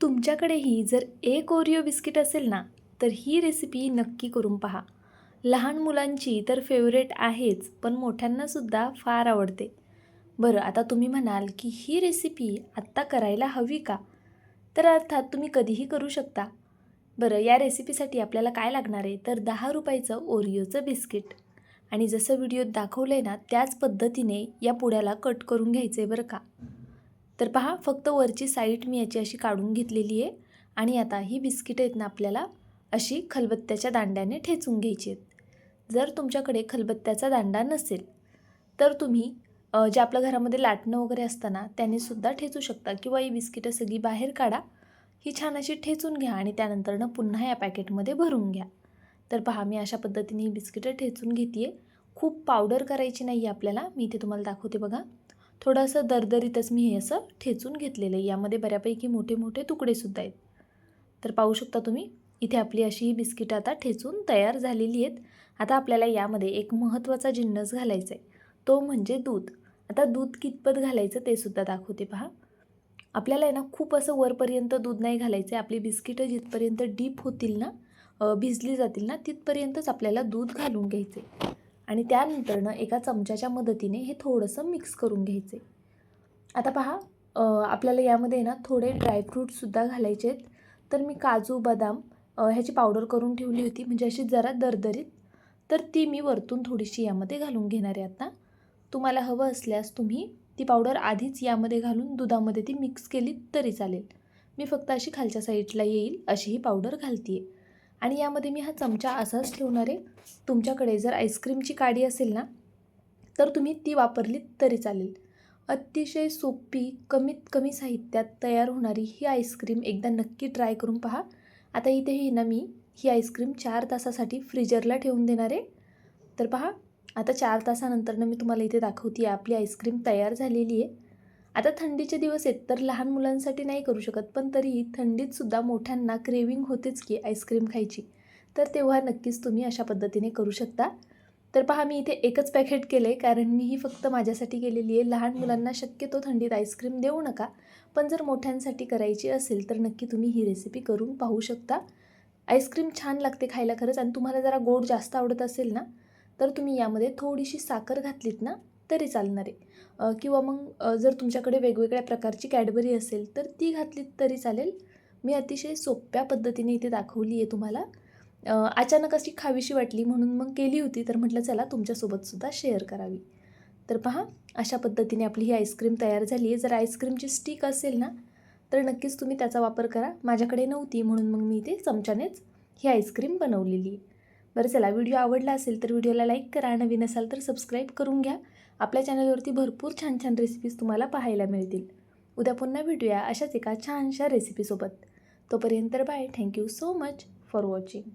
तुमच्याकडेही जर एक ओरिओ बिस्किट असेल ना तर ही रेसिपी नक्की करून पहा. लहान मुलांची तर फेवरेट आहेच पण मोठ्यांनासुद्धा फार आवडते. बरं आता तुम्ही म्हणाल की ही रेसिपी आत्ता करायला हवी का? तर अर्थात तुम्ही कधीही करू शकता. बरं या रेसिपीसाठी आपल्याला काय लागणार आहे? तर दहा रुपयाचं ओरिओचं बिस्किट. आणि जसं व्हिडिओत दाखवलं आहे ना त्याच पद्धतीने या पुड्याला कट करून घ्यायचं आहे बरं का? तर पहा फक्त वरची साईट मी याची अशी काढून घेतलेली आहे आणि आता ही बिस्किटं आहेत ना आपल्याला अशी खलबत्त्याच्या दांड्याने ठेचून घ्यायची आहेत. जर तुमच्याकडे खलबत्त्याचा दांडा नसेल तर तुम्ही जे आपल्या घरामध्ये लाटणं वगैरे असताना त्याने सुद्धा ठेचू शकता किंवा ही बिस्किटं सगळी बाहेर काढा ही छान अशी ठेचून घ्या आणि त्यानंतरनं पुन्हा या पॅकेटमध्ये भरून घ्या. तर पहा मी अशा पद्धतीने ही बिस्किटं ठेचून घेते आहे खूप पावडर करायची नाही आहे आपल्याला मी इथे तुम्हाला दाखवते बघा. थोडंसं दरदरीतच मी हे असं ठेचून घेतलेलं आहे. यामध्ये बऱ्यापैकी मोठे मोठे तुकडेसुद्धा आहेत. तर पाहू शकता तुम्ही इथे आपली अशी ही बिस्किटं आता ठेचून तयार झालेली आहेत. आता आपल्याला यामध्ये एक महत्त्वाचा जिन्नस घालायचा आहे. तो म्हणजे दूध. आता दूध कितपत घालायचं ते सुद्धा दाखवते पहा. आपल्याला आहे ना खूप असं वरपर्यंत दूध नाही घालायचं आहे. आपली बिस्किटं जिथपर्यंत डीप होतील ना भिजली जातील ना तिथपर्यंतच आपल्याला दूध घालून घ्यायचे आणि त्यानंतरनं एका चमच्याच्या मदतीने हे थोडंसं मिक्स करून घ्यायचे. आता पहा आपल्याला यामध्ये ना थोडे ड्रायफ्रूटसुद्धा घालायचे आहेत. तर मी काजू बदाम ह्याची पावडर करून ठेवली होती. म्हणजे अशी जरा दरदरीत. तर ती मी वरतून थोडीशी यामध्ये घालून घेणार आहे आता. तुम्हाला हवं असल्यास तुम्ही ती पावडर आधीच यामध्ये घालून दुधामध्ये ती मिक्स केली तरी चालेल. मी फक्त अशी खालच्या साईडला येईल अशी ही पावडर घालते आहे आणि यामध्ये मी हा चमचा असाच ठेवणार आहे. तुमच्याकडे जर आईस्क्रीमची काडी असेल ना तर तुम्ही ती वापरलीत तरी चालेल. अतिशय सोपी कमीत कमी साहित्यात तयार होणारी ही आईस्क्रीम एकदा नक्की ट्राय करून पहा. आता इथे ही ना मी ही आईस्क्रीम चार तासासाठी फ्रीजरला ठेवून देणार आहे. तर पहा आता चार तासानंतरनं मी तुम्हाला इथे दाखवते आपली आईस्क्रीम तयार झालेली आहे. आता थंडीचे दिवस आहेत तर लहान मुलांसाठी नाही करू शकत पण तरीही थंडीतसुद्धा मोठ्यांना क्रेविंग होतेच की आईस्क्रीम खायची. तर तेव्हा नक्कीच तुम्ही अशा पद्धतीने करू शकता. तर पहा मी इथे एकच पॅकेट केलं आहे कारण मी ही फक्त माझ्यासाठी केलेली आहे. लहान मुलांना शक्यतो थंडीत आईस्क्रीम देऊ नका पण जर मोठ्यांसाठी करायची असेल तर नक्की तुम्ही ही रेसिपी करून पाहू शकता. आईस्क्रीम छान लागते खायला खरंच आणि तुम्हाला जरा गोड जास्त आवडत असेल ना तर तुम्ही यामध्ये थोडीशी साखर घातलीत ना तरी चालणार आहे. किंवा मग जर तुमच्याकडे वेगवेगळ्या प्रकारची कॅडबरी असेल तर ती घातलीत तरी चालेल. मी अतिशय सोप्या पद्धतीने इथे दाखवली आहे तुम्हाला. अचानक अशी खावीशी वाटली म्हणून मग केली होती तर म्हटलं चला तुमच्यासोबतसुद्धा शेअर करावी. तर पहा अशा पद्धतीने आपली ही आईस्क्रीम तयार झाली आहे. जर आईस्क्रीमची स्टिक असेल ना तर नक्कीच तुम्ही त्याचा वापर करा. माझ्याकडे नव्हती म्हणून मग मी इथे चमच्यानेच ही आईस्क्रीम बनवलेली आहे. बरं चला व्हिडिओ आवडला असेल तर व्हिडिओला लाईक करा नवीन असाल तर सबस्क्राईब करून घ्या. आपल्या चॅनलवरती भरपूर छान छान रेसिपीज तुम्हाला पाहायला मिळतील. उद्या पुन्हा भेटूया अशाच एका छानशा रेसिपीसोबत तोपर्यंत bye thank you so much for watching